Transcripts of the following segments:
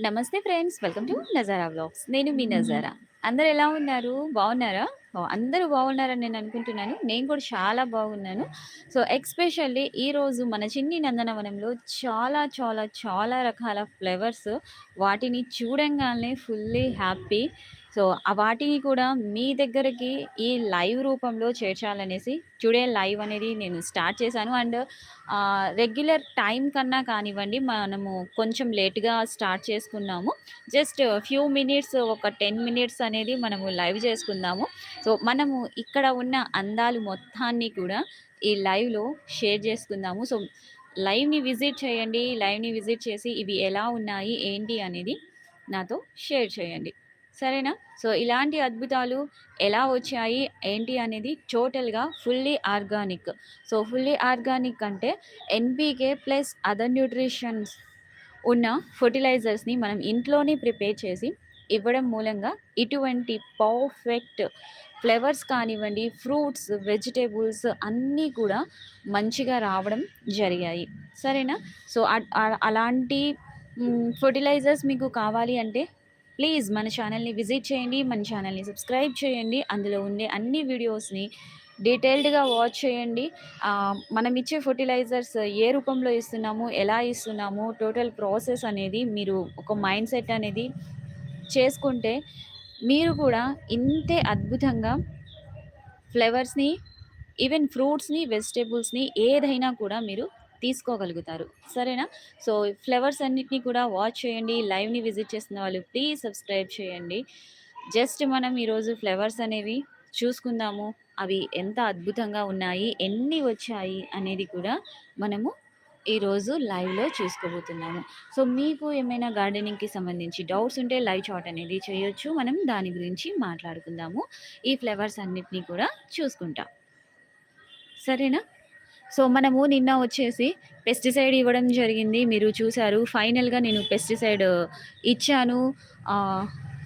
నమస్తే friends. Welcome to Nazara vlogs. నేను మీ నజారా. అందరూ ఎలా ఉన్నారు? బాగున్నారా? అందరూ బాగున్నారని నేను అనుకుంటున్నాను. నేను కూడా చాలా బాగున్నాను. సో, ఎక్స్‌పెషల్లీ ఈరోజు మన చిన్ని నందనవనంలో చాలా, చాలా, చాలా రకాల ఫ్లవర్స్ వాటిని చూడంగానే ఫుల్లీ హ్యాపీ. సో, వాటిని కూడా మీ దగ్గరికి ఈ లైవ్ రూపంలో చేర్చాలనేసి టుడే లైవ్ అనేది నేను స్టార్ట్ చేశాను. అండ్ రెగ్యులర్ టైం కన్నా కానివ్వండి, మనము కొంచెం లేట్‌గా స్టార్ట్ చేసుకున్నాము. జస్ట్ ఫ్యూ మినిట్స్ ఒక 10 మినిట్స్ అనేది మనము లైవ్ చేసుకుందాము. సో, మనము ఇక్కడ ఉన్న అందాలు మొత్తాన్ని కూడా ఈ లైవ్‌లో షేర్ చేసుకుందాము. సో, లైవ్‌ని విజిట్ చేయండి. లైవ్‌ని విజిట్ చేసి ఇవి ఎలా ఉన్నాయి, ఏంటి అనేది నాతో షేర్ చేయండి. సరేనా? సో, ఇలాంటి అద్భుతాలు ఎలా వచ్చాయి, ఏంటి అనేది టోటల్‌గా fully organic. So, fully organic అంటే ఎన్‌పీకే ప్లస్ అదర్ న్యూట్రిషన్స్ ఉన్న ఫర్టిలైజర్స్ని మనం ఇంట్లోనే ప్రిపేర్ చేసి ఇవ్వడం మూలంగా ఇటువంటి పర్ఫెక్ట్ ఫ్లేవర్స్ కానివ్వండి, ఫ్రూట్స్, వెజిటేబుల్స్ అన్నీ కూడా మంచిగా రావడం జరిగాయి. సరేనా? సో, అలాంటి ఫర్టిలైజర్స్ ఫెర్టిలైజర్స్ మీకు కావాలి అంటే ప్లీజ్ మన ఛానల్‌ని విజిట్ చేయండి. మన ఛానల్‌ని సబ్స్క్రైబ్ చేయండి. అందులో ఉండే అన్ని వీడియోస్‌ని డీటెయిల్డ్‌గా వాచ్ చేయండి. మనం ఇచ్చే ఫర్టిలైజర్స్ ఏ రూపంలో ఇస్తున్నాము, ఎలా ఇస్తున్నాము, టోటల్ ప్రాసెస్ అనేది మీరు ఒక మైండ్ సెట్ అనేది చేసుకుంటే మీరు కూడా ఇంతే అద్భుతంగా ఫ్లేవర్స్ని ఈవెన్ ఫ్రూట్స్‌ని, వెజిటేబుల్స్ని ఏదైనా కూడా మీరు తీసుకోగలుగుతారు. సరేనా? సో, ఫ్లవర్స్ అన్నిటినీ కూడా వాచ్ చేయండి. లైవ్‌ని విజిట్ చేస్తున్న వాళ్ళు ప్లీజ్ సబ్స్క్రైబ్ చేయండి. జస్ట్ మనం ఈరోజు ఫ్లవర్స్ అనేవి చూసుకుందాము. అవి ఎంత అద్భుతంగా ఉన్నాయి, ఎన్ని వచ్చాయి అనేది కూడా మనము ఈరోజు లైవ్‌లో చూసుకోబోతున్నాము. సో, మీకు ఏమైనా గార్డెనింగ్‌కి సంబంధించి డౌట్స్ ఉంటే లైవ్ చాట్ అనేది చేయొచ్చు. మనం దాని గురించి మాట్లాడుకుందాము. ఈ ఫ్లవర్స్ అన్నిటినీ కూడా చూసుకుంటాం సరేనా? సో, మనము నిన్న వచ్చేసి పెస్టిసైడ్ ఇవ్వడం జరిగింది. మీరు చూశారు ఫైనల్‌గా నేను పెస్టిసైడ్ ఇచ్చాను.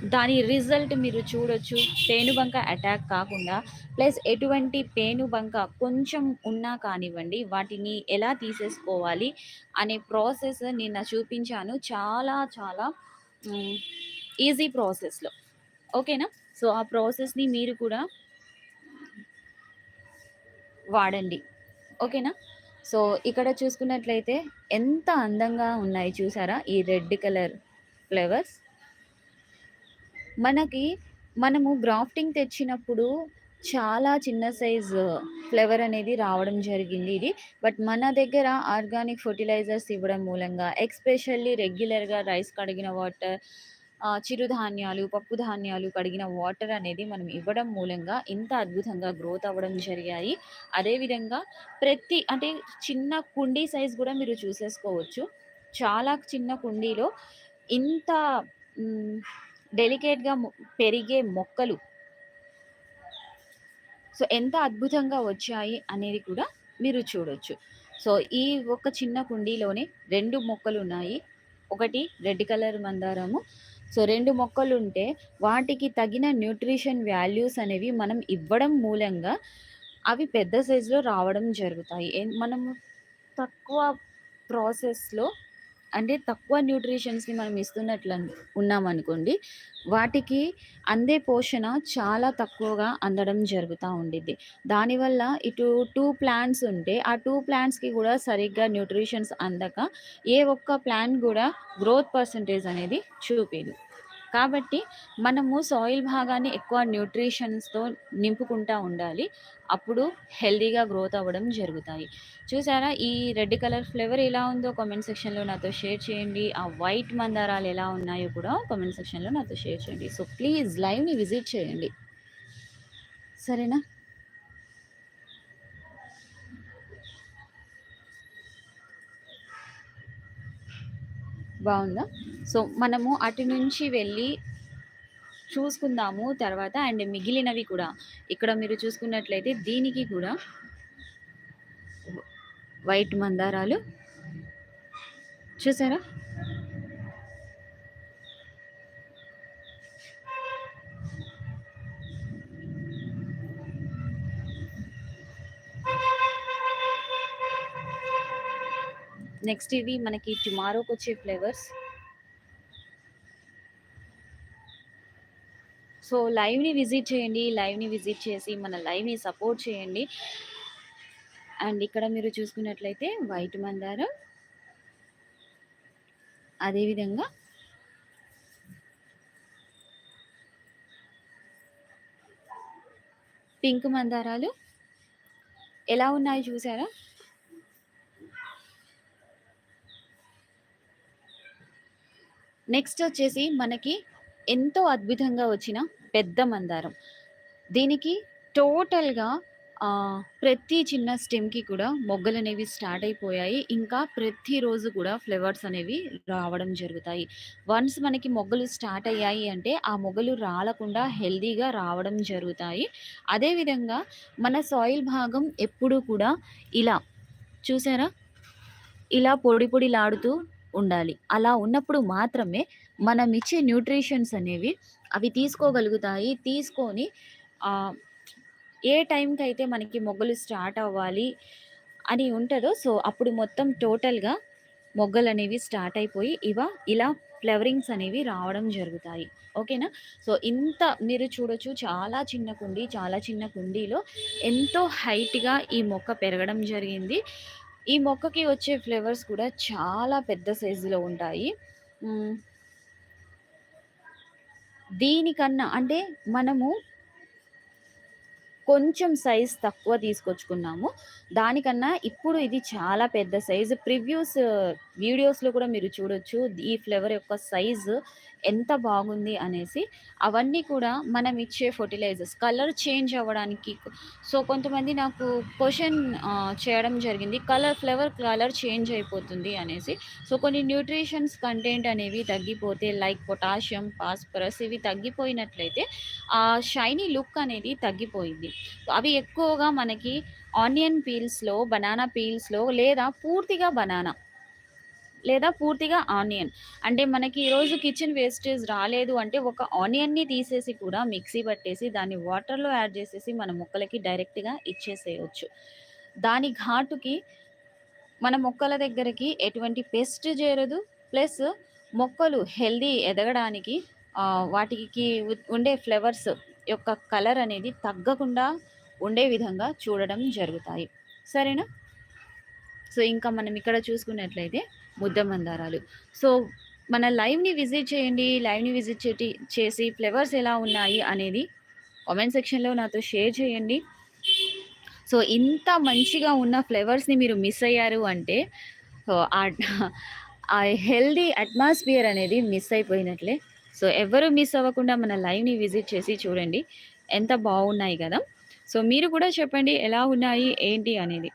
దాని రిజల్ట్ మీరు చూడొచ్చు. పేనుబంక అటాక్ కాకుండా ప్లస్ ఎటువంటి పేనుబంక కొంచెం ఉన్నా కానివ్వండి, వాటిని ఎలా తీసేసుకోవాలి అనే ప్రాసెస్ నిన్న చూపించాను. చాలా చాలా ఈజీ ప్రాసెస్‌లో. ఓకేనా? సో, ఆ ప్రాసెస్‌ని మీరు కూడా వాడండి. ఓకేనా? సో, ఇక్కడ చూసుకున్నట్లయితే ఎంత అందంగా ఉన్నాయి చూసారా? ఈ రెడ్ కలర్ ఫ్లవర్స్. మనకి మనము గ్రాఫ్టింగ్ తెచ్చినప్పుడు చాలా చిన్న సైజు ఫ్లవర్ అనేది రావడం జరిగింది ఇది. బట్ మన దగ్గర ఆర్గానిక్ ఫర్టిలైజర్స్ ఇవ్వడం మూలంగా ఎక్స్‌పెషల్లీ రెగ్యులర్‌గా రైస్ కడిగిన వాటర్, చిరుధాన్యాలు, పప్పు ధాన్యాలు కడిగిన వాటర్ అనేది మనం ఇవ్వడం మూలంగా ఇంత అద్భుతంగా గ్రోత్ అవ్వడం జరిగాయి. అదేవిధంగా ప్రతి అంటే చిన్న కుండీ సైజ్ కూడా మీరు చూసేసుకోవచ్చు. చాలా చిన్న కుండీలో ఇంత డెలికేట్‌గా మొ పెరిగే మొక్కలు సో, ఎంత అద్భుతంగా వచ్చాయి అనేది కూడా మీరు చూడొచ్చు. సో, ఈ ఒక చిన్న కుండీలోనే రెండు మొక్కలు ఉన్నాయి ఒకటి రెడ్ కలర్ మందారము. సో, రెండు మొక్కలు ఉంటే వాటికి తగిన న్యూట్రిషన్ వాల్యూస్ అనేవి మనం ఇవ్వడం మూలంగా అవి పెద్ద సైజులో రావడం జరుగుతాయి. మనం మనము తక్కువ ప్రాసెస్‌లో అంటే తక్కువ న్యూట్రిషన్స్‌ని మనం ఇస్తున్నట్లు ఉన్నామనుకోండి, వాటికి అందే పోషణ చాలా తక్కువగా అందడం జరుగుతూ ఉండిద్ది. దానివల్ల ఇటు టూ ప్లాంట్స్ ఉంటే, ఆ టూ ప్లాంట్స్‌కి కూడా సరిగ్గా న్యూట్రిషన్స్ అందక ఏ ఒక్క ప్లాంట్ కూడా గ్రోత్ పర్సెంటేజ్ అనేది చూపేది కాబట్టి మనము సాయిల్ భాగాన్ని ఎక్కువ న్యూట్రిషన్స్‌తో నింపుకుంటా ఉండాలి. అప్పుడు హెల్దీగా గ్రోత్ అవ్వడం జరుగుతాయి. చూసారా? ఈ రెడ్ కలర్ ఫ్లేవర్ ఎలా ఉందో కామెంట్ సెక్షన్‌లో నాతో షేర్ చేయండి. ఆ వైట్ మందారాలు ఎలా ఉన్నాయో కూడా కామెంట్ సెక్షన్‌లో నాతో షేర్ చేయండి. సో, ప్లీజ్ లైవ్‌ని విజిట్ చేయండి. సరేనా? బాగుందా సో, మనము అటు నుంచి వెళ్ళి చూసుకుందాము తర్వాత. అండ్ మిగిలినవి కూడా ఇక్కడ మీరు చూసుకున్నట్లయితే దీనికి కూడా వైట్ మందారాలు. చూసారా? నెక్స్ట్ ఇవి మనకి టుమారోకొచ్చే ఫ్లేవర్స్ సో లైవ్‌ని విజిట్ చేయండి. లైవ్‌ని విజిట్ చేసి మన లైవ్‌ని సపోర్ట్ చేయండి. అండ్ ఇక్కడ మీరు చూసుకున్నట్లయితే వైట్ మందారం. అదేవిధంగా పింక్ మందారాలు ఎలా ఉన్నాయో చూసారా? నెక్స్ట్ వచ్చేసి మనకి ఎంతో అద్భుతంగా వచ్చిన పెద్ద మందారం. దీనికి టోటల్‌గా ప్రతి చిన్న స్టెమ్‌కి కూడా మొగ్గలు అనేవి స్టార్ట్ అయిపోయాయి. ఇంకా ప్రతిరోజు కూడా ఫ్లవర్స్ అనేవి రావడం జరుగుతాయి. వన్స్ మనకి మొగ్గలు స్టార్ట్ అయ్యాయి అంటే, ఆ మొగ్గలు రాలకుండా హెల్తీగా రావడం జరుగుతాయి. అదేవిధంగా మన సాయిల్ భాగం ఎప్పుడూ కూడా ఇలా చూసారా? ఇలా పొడి పొడిలాడుతూ ఉండాలి. అలా ఉన్నప్పుడు మాత్రమే మనం ఇచ్చే న్యూట్రిషన్స్ అనేవి అవి తీసుకోగలుగుతాయి. తీసుకొని ఏ టైంకి అయితే మనకి మొగ్గలు స్టార్ట్ అవ్వాలి అని ఉంటుందో సో, అప్పుడు మొత్తం టోటల్‌గా మొగ్గలు అనేవి స్టార్ట్ అయిపోయి ఇవ ఇలా ఫ్లవరింగ్స్ అనేవి రావడం జరుగుతాయి. ఓకేనా? సో, ఇంత మీరు చూడొచ్చు చాలా చిన్న కుండీ, చాలా చిన్న కుండీలో ఎంతో హైట్‌గా ఈ మొక్క పెరగడం జరిగింది. ఈ మొక్కకి వచ్చే ఫ్లేవర్స్ కూడా చాలా పెద్ద సైజులో ఉంటాయి. దీనికన్నా అంటే మనము కొంచెం సైజ్ తక్కువ తీసుకొచ్చుకున్నాము. దానికన్నా ఇప్పుడు ఇది చాలా పెద్ద సైజు. ప్రివ్యూస్ వీడియోస్‌లో కూడా మీరు చూడొచ్చు. ఈ ఫ్లేవర్ యొక్క సైజు ఎంత బాగుంది అనేసి. అవన్నీ కూడా మనం ఇచ్చే ఫర్టిలైజర్స్ కలర్ చేంజ్ అవ్వడానికి సో, కొంతమంది నాకు క్వశ్చన్ చేయడం జరిగింది. కలర్ ఫ్లేవర్ కలర్ చేంజ్ అయిపోతుంది అనేసి. సో, కొన్ని న్యూట్రిషన్స్ కంటెంట్ అనేవి తగ్గిపోతే లైక్ పొటాషియం, ఫాస్ఫరస్ ఇవి తగ్గిపోయినట్లయితే ఆ షైనీ లుక్ అనేది తగ్గిపోయింది అవి ఎక్కువగా మనకి ఆనియన్ పీల్స్‌లో, బనానా పీల్స్‌లో లేదా పూర్తిగా బనానా లేదా పూర్తిగా ఆనియన్. అంటే మనకి ఈరోజు కిచెన్ వేస్టేజ్ రాలేదు అంటే ఒక ఆనియన్‌ని తీసేసి కూడా మిక్సీ పట్టేసి దాన్ని వాటర్‌లో యాడ్ చేసేసి మన మొక్కలకి డైరెక్ట్‌గా ఇచ్చేసేయచ్చు దాని ఘాటుకి మన మొక్కల దగ్గరికి ఎటువంటి పెస్ట్ చేరదు. ప్లస్ మొక్కలు హెల్దీ ఎదగడానికి వాటికి ఉండే ఫ్లేవర్స్ యొక్క కలర్ అనేది తగ్గకుండా ఉండే విధంగా చూడడం జరుగుతాయి. సరేనా? సో, ఇంకా మనం ఇక్కడ చూసుకున్నట్లయితే ముద్ద మందారాలు. సో, మన లైవ్‌ని విజిట్ చేయండి. లైవ్‌ని విజిట్ చేటి చేసి ఫ్లేవర్స్ ఎలా ఉన్నాయి అనేది కామెంట్ సెక్షన్‌లో నాతో షేర్ చేయండి. సో, ఇంత మంచిగా ఉన్న ఫ్లేవర్స్ని మీరు మిస్ అయ్యారు అంటే సో, ఆ హెల్దీ అట్మాస్ఫియర్ అనేది మిస్ అయిపోయినట్లే. సో, ఎవ్వరు మిస్ అవ్వకుండా మన లైవ్‌ని విజిట్ చేసి చూడండి. ఎంత బాగున్నాయి కదా సో, మీరు కూడా చెప్పండి ఎలా ఉన్నాయి? ఏంటి అనేది?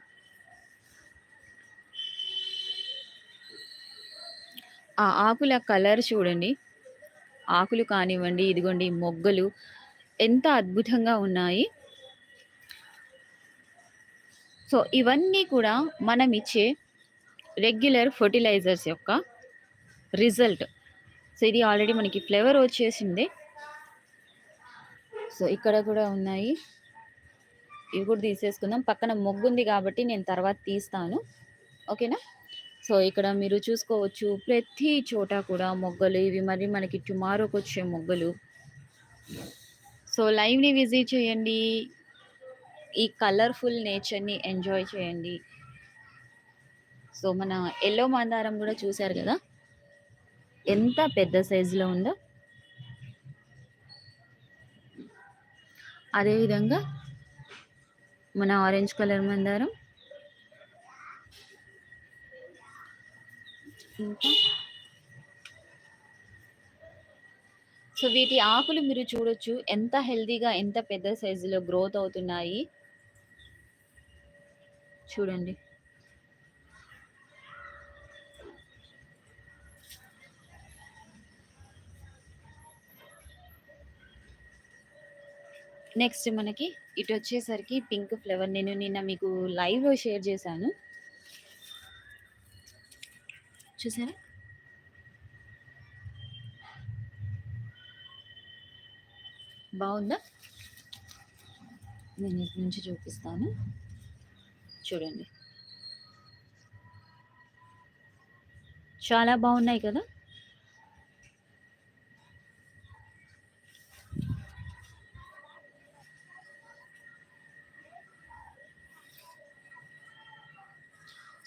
ఆ ఆకుల కలర్ చూడండి. ఆకులు కానివ్వండి, ఇదిగోండి మొగ్గలు ఎంత అద్భుతంగా ఉన్నాయి. సో, ఇవన్నీ కూడా మనం ఇచ్చే రెగ్యులర్ ఫర్టిలైజర్స్ యొక్క రిజల్ట్. సో, ఇది ఆల్రెడీ మనకి ఫ్లేవర్ వచ్చేసింది. సో, ఇక్కడ కూడా ఉన్నాయి. ఇవి కూడా తీసేసుకుందాం. పక్కన మొగ్గుంది కాబట్టి నేను తర్వాత తీస్తాను. ఓకేనా? సో, ఇక్కడ మీరు చూసుకోవచ్చు ప్రతి చోట కూడా మొగ్గలు ఇవి మరి మనకి టుమారోకొచ్చే మొగ్గలు. సో, లైవ్‌ని విజిట్ చేయండి. ఈ కలర్‌ఫుల్ నేచర్‌ని ఎంజాయ్ చేయండి. సో, మన ఎల్లో మందారం కూడా చూసారు కదా ఎంత పెద్ద సైజులో ఉందో. అదే విధంగా మన ఆరెంజ్ కలర్ మందారం. ఇంకా సో, వీటి ఆకులు మీరు చూడొచ్చు. ఎంత హెల్తీగా, ఎంత పెద్ద సైజులో గ్రోత్ అవుతున్నాయి. చూడండి. నెక్స్ట్ మనకి ఇటు వచ్చేసరికి పింక్ ఫ్లవర్. నేను నిన్న మీకు లైవ్‌లో షేర్ చేశాను. చూసారా? బాగుందా నేను ఇటు నుంచి చూపిస్తాను. చూడండి. చాలా బాగున్నాయి కదా!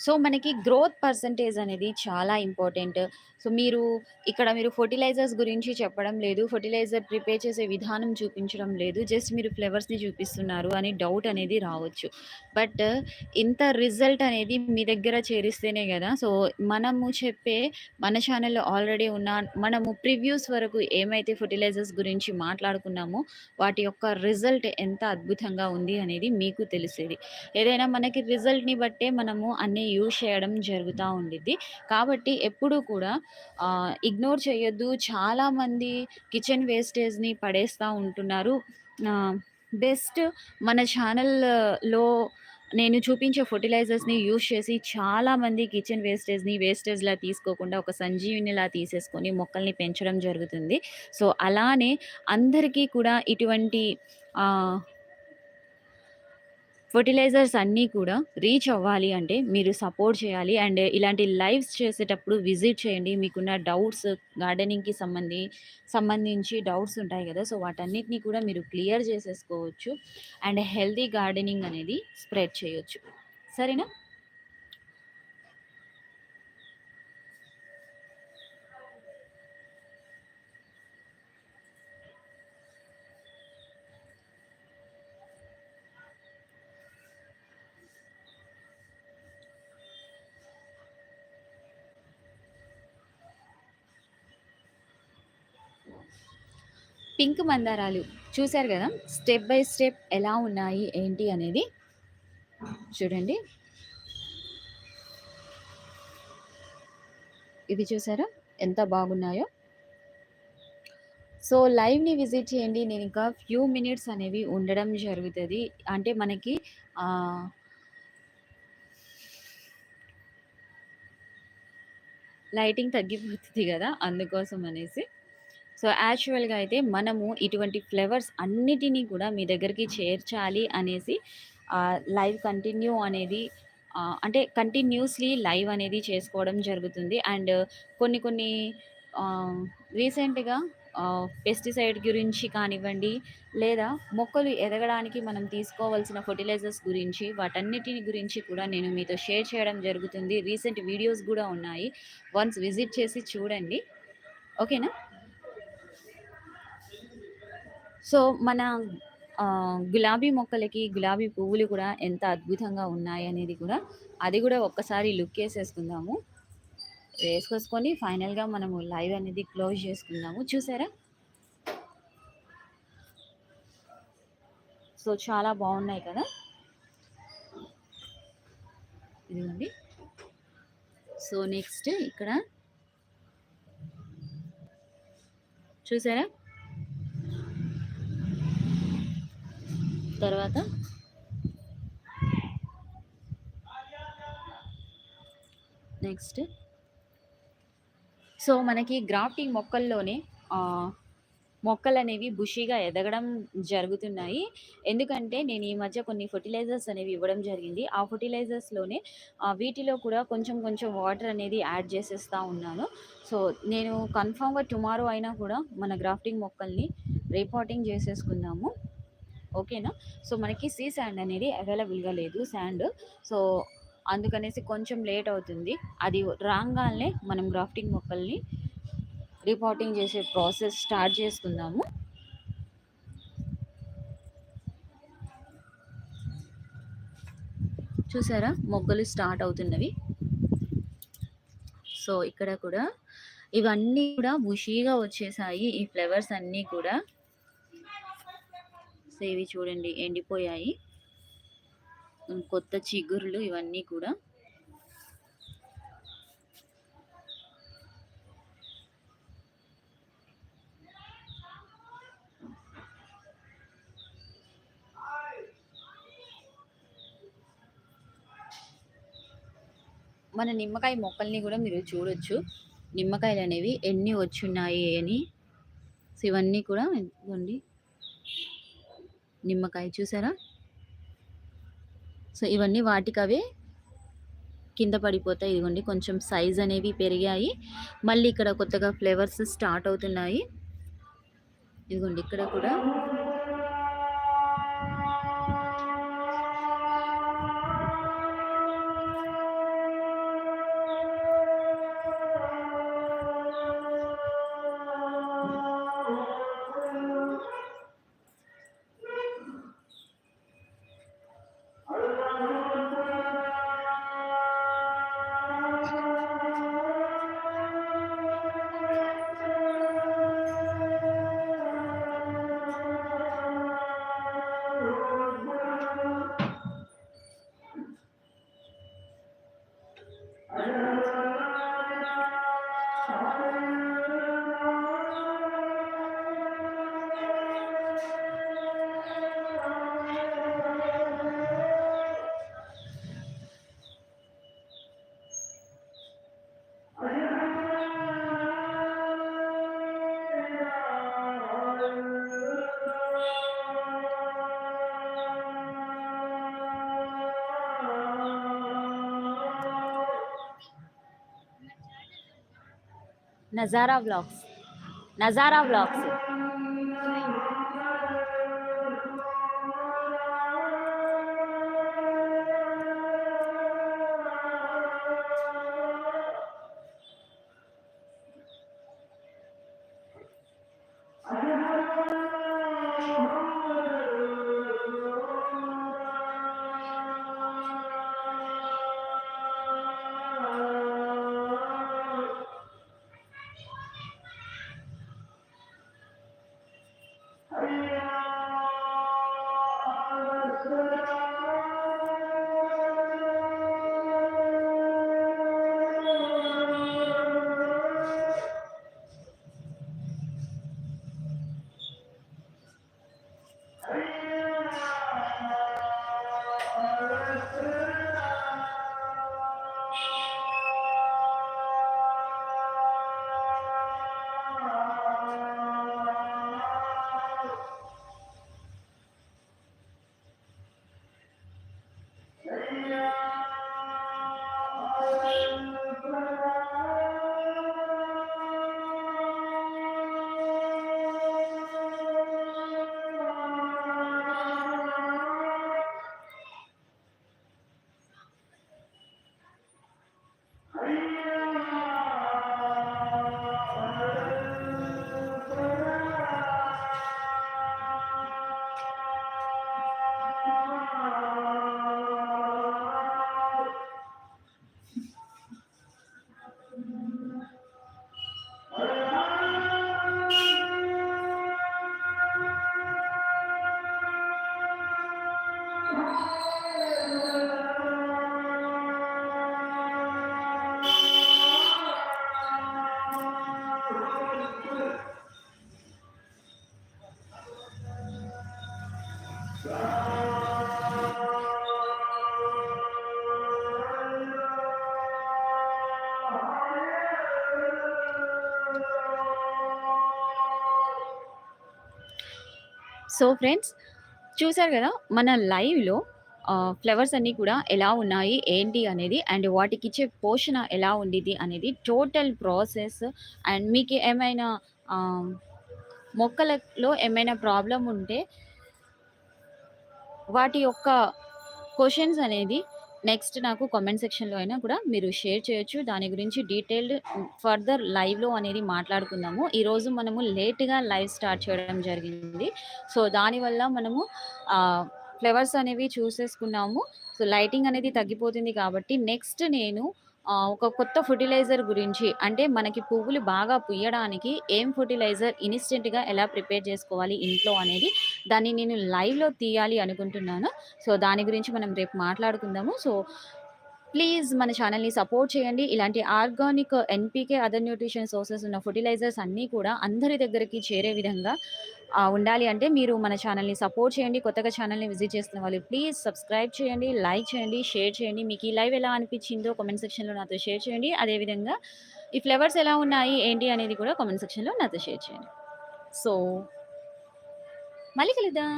సో, మనకి గ్రోత్ పర్సంటేజ్ అనేది చాలా ఇంపార్టెంట్. సో, మీరు ఇక్కడ మీరు ఫెర్టిలైజర్స్ గురించి చెప్పడం లేదు. ఫర్టిలైజర్ ప్రిపేర్ చేసే విధానం చూపించడం లేదు. జస్ట్ మీరు ఫ్లేవర్స్ని చూపిస్తున్నారు అని డౌట్ అనేది రావచ్చు. బట్ ఇంత రిజల్ట్ అనేది మీ దగ్గర చేరిస్తేనే కదా సో, మనము చెప్పే మన ఛానల్లో ఆల్రెడీ ఉన్న మనము ప్రివ్యూస్ వరకు ఏమైతే ఫెర్టిలైజర్స్ గురించి మాట్లాడుకున్నామో, వాటి యొక్క రిజల్ట్ ఎంత అద్భుతంగా ఉంది అనేది మీకు తెలిసేది. ఏదైనా మనకి రిజల్ట్‌ని బట్టే మనము అన్నీ యూజ్ చేయడం జరుగుతూ ఉండిద్ది. కాబట్టి ఎప్పుడూ కూడా ఇగ్నోర్ చేయొద్దు. చాలామంది కిచెన్ వేస్టేజ్‌ని పడేస్తూ ఉంటున్నారు. బెస్ట్ మన ఛానల్‌లో నేను చూపించే ఫర్టిలైజర్స్ని యూజ్ చేసి చాలామంది కిచెన్ వేస్టేజ్‌ని వేస్టేజ్‌లా తీసుకోకుండా ఒక సంజీవినిలా తీసేసుకొని మొక్కల్ని పెంచడం జరుగుతుంది. సో, అలానే అందరికీ కూడా ఇటువంటి ఫెర్టిలైజర్స్ అన్నీ కూడా రీచ్ అవ్వాలి అంటే మీరు సపోర్ట్ చేయాలి. అండ్ ఇలాంటి లైవ్స్ చేసేటప్పుడు విజిట్ చేయండి. మీకున్న డౌట్స్ గార్డెనింగ్‌కి సంబంధి సంబంధించి డౌట్స్ ఉంటాయి కదా సో, వాటన్నిటిని కూడా మీరు క్లియర్ చేసేసుకోవచ్చు. అండ్ హెల్తీ గార్డెనింగ్ అనేది స్ప్రెడ్ చేయొచ్చు. సరేనా? పింక్ మందారాలు చూసారు కదా స్టెప్ బై స్టెప్ ఎలా ఉన్నాయి, ఏంటి అనేది. చూడండి. ఇది చూసారా? ఎంత బాగున్నాయో. సో, లైవ్‌ని విజిట్ చేయండి. నేను ఇంకా ఫ్యూ మినిట్స్ అనేవి ఉండడం జరుగుతుంది అంటే మనకి లైటింగ్ తగ్గిపోతుంది కదా అందుకోసం అనేసి. సో, యాక్చువల్‌గా అయితే మనము ఇటువంటి ఫ్లేవర్స్ అన్నిటినీ కూడా మీ దగ్గరికి చేర్చాలి అనేసి లైవ్ కంటిన్యూ అనేది అంటే కంటిన్యూస్‌లీ లైవ్ అనేది చేసుకోవడం జరుగుతుంది. అండ్ కొన్ని కొన్ని రీసెంట్‌గా పెస్టిసైడ్ గురించి కానివ్వండి, లేదా మొక్కలు ఎదగడానికి మనం తీసుకోవాల్సిన ఫర్టిలైజర్స్ గురించి, వాటన్నిటిని గురించి కూడా నేను మీతో షేర్ చేయడం జరుగుతుంది. రీసెంట్ వీడియోస్ కూడా ఉన్నాయి. వన్స్ విజిట్ చేసి చూడండి. ఓకేనా? సో, మన గులాబీ మొక్కలకి గులాబీ పువ్వులు కూడా ఎంత అద్భుతంగా ఉన్నాయనేది కూడా అది కూడా ఒక్కసారి లుక్ వేసేసుకుందాము వేసేసుకొని ఫైనల్‌గా మనము లైవ్ అనేది క్లోజ్ చేసుకుందాము. చూసారా? సో, చాలా బాగున్నాయి కదా! ఇదిగోండి. సో, నెక్స్ట్ ఇక్కడ చూసారా? తర్వాత నెక్స్ట్ సో, మనకి గ్రాఫ్టింగ్ మొక్కల్లోనే మొక్కలు మొక్కలనేవి బుషీగా ఎదగడం జరుగుతున్నాయి. ఎందుకంటే నేను ఈ మధ్య కొన్ని ఫెర్టిలైజర్స్ అనేవి ఇవ్వడం జరిగింది. ఆ ఫెర్టిలైజర్స్‌లోనే వీటిలో కూడా కొంచెం కొంచెం వాటర్ అనేది యాడ్ చేసేస్తా ఉన్నాను. సో, నేను కన్ఫామ్గా టుమారో అయినా కూడా మన గ్రాఫ్టింగ్ మొక్కల్ని రిపోర్టింగ్ చేసేసుకుందాము. ఓకేనా? సో, మనకి సీ శాండ్ అనేది అవైలబుల్‌గా లేదు శాండ్. సో, అందుకనేసి కొంచెం లేట్ అవుతుంది. అది రాగానే మనం గ్రాఫ్టింగ్ మొక్కల్ని రిపోర్టింగ్ చేసే ప్రాసెస్ స్టార్ట్ చేసుకుందాము. చూసారా? మొగ్గలు స్టార్ట్ అవుతున్నవి. సో, ఇక్కడ కూడా ఇవన్నీ కూడా బుషీగా వచ్చేసాయి. ఈ ఫ్లవర్స్ అన్నీ కూడా. సో, ఇవి చూడండి ఎండిపోయాయి. కొత్త చిగురులు ఇవన్నీ కూడా. మన నిమ్మకాయ మొక్కల్ని కూడా మీరు చూడొచ్చు. నిమ్మకాయలు అనేవి ఎన్ని వచ్చున్నాయి అని. సో, ఇవన్నీ కూడా ఇదిగోండి. నిమ్మకాయ చూసారా? సో, ఇవన్నీ వాటికవే కింద పడిపోతాయి. ఇదిగోండి కొంచెం సైజ్ అనేవి పెరిగాయి. మళ్ళీ ఇక్కడ కొత్తగా ఫ్లేవర్స్ స్టార్ట్ అవుతున్నాయి. ఇదిగోండి ఇక్కడ కూడా Nazara vlogs. Nazara vlogs. Yeah. So friends చూసారు కదా మన లైవ్‌లో ఫ్లవర్స్ అన్నీ కూడా ఎలా ఉన్నాయి, ఏంటి అనేది అండ్ వాటికి ఇచ్చే పోషణ ఎలా ఉండిద్ది అనేది టోటల్ ప్రాసెస్ అండ్ మీకు ఏమైనా మొక్కలలో ఏమైనా ప్రాబ్లం ఉంటే వాటి యొక్క క్వశ్చన్స్ అనేది నెక్స్ట్ నాకు కామెంట్ సెక్షన్‌లో అయినా కూడా మీరు షేర్ చేయొచ్చు. దాని గురించి డీటెయిల్డ్ ఫర్దర్ లైవ్‌లో అనేది మాట్లాడుకుందాము. ఈరోజు మనము లేట్‌గా లైవ్ స్టార్ట్ చేయడం జరిగింది. సో, దానివల్ల మనము ఫ్లవర్స్ అనేవి చూసేసుకున్నాము. సో, లైటింగ్ అనేది తగ్గిపోతుంది కాబట్టి నెక్స్ట్ నేను ఒక కొత్త ఫర్టిలైజర్ గురించి అంటే మనకి పువ్వులు బాగా పుయ్యడానికి ఏం ఫర్టిలైజర్ ఇన్స్టెంట్గా ఎలా ప్రిపేర్ చేసుకోవాలి ఇంట్లో అనేది దాన్ని నేను లైవ్‌లో తీయాలి అనుకుంటున్నాను. సో, దాని గురించి మనం రేపు మాట్లాడుకుందాము. సో, ప్లీజ్ మన ఛానల్ని సపోర్ట్ చేయండి. ఇలాంటి organic NPK other nutrition sources ఉన్న ఫర్టిలైజర్స్ అన్నీ కూడా అందరి దగ్గరికి చేరే విధంగా ఉండాలి అంటే మీరు మన ఛానల్ని సపోర్ట్ చేయండి. కొత్తగా ఛానల్ని విజిట్ చేస్తున్న వాళ్ళు ప్లీజ్ సబ్స్క్రైబ్ చేయండి, లైక్ చేయండి, షేర్ చేయండి. మీకు ఈ లైవ్ ఎలా అనిపించిందో కామెంట్ సెక్షన్‌లో నాతో షేర్ చేయండి. అదేవిధంగా ఈ ఫ్లేవర్స్ ఎలా ఉన్నాయి, ఏంటి అనేది కూడా కామెంట్ సెక్షన్‌లో నాతో షేర్ చేయండి. సో మళ్ళీ కలుద్దాం.